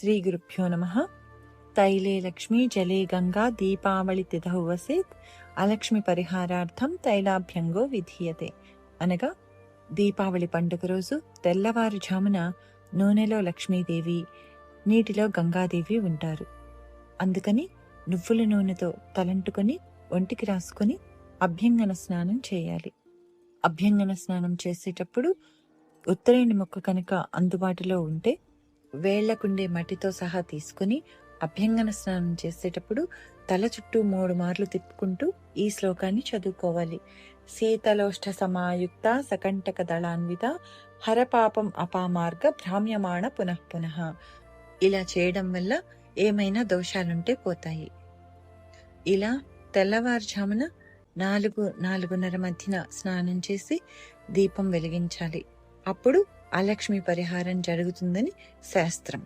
శ్రీ గురుభ్యో నమ. తైలే లక్ష్మీ జలే గంగా దీపావళి తిథౌ వసేత్ అలక్ష్మి పరిహారార్థం తైలాభ్యంగో విధీయతే. అనగా దీపావళి పండుగ రోజు తెల్లవారుజామున నూనెలో లక్ష్మీదేవి నీటిలో గంగాదేవి ఉంటారు. అందుకని నువ్వుల నూనెతో తలంటుకొని ఒంటికి రాసుకొని అభ్యంగన స్నానం చేయాలి. అభ్యంగన స్నానం చేసేటప్పుడు ఉత్తరేణి మొక్క కనుక అందుబాటులో ఉంటే వేళ్ళకుండే మట్టితో సహా తీసుకుని అభ్యంగన స్నానం చేసేటప్పుడు తల చుట్టూ మూడు మార్లు తిప్పుకుంటూ ఈ శ్లోకాన్ని చదువుకోవాలి. శీతలోష్ట సమాయుక్త సకంటక దళాన్విత హరపాపం అపామార్గ భ్రామ్యమాణ పునః పునః. ఇలా చేయడం వల్ల ఏమైనా దోషాలుంటే పోతాయి. ఇలా తెల్లవారుజామున నాలుగు నాలుగున్నర మధ్యన స్నానం చేసి దీపం వెలిగించాలి. అప్పుడు అలక్ష్మి పరిహారం జరుగుతుందని శాస్త్రం.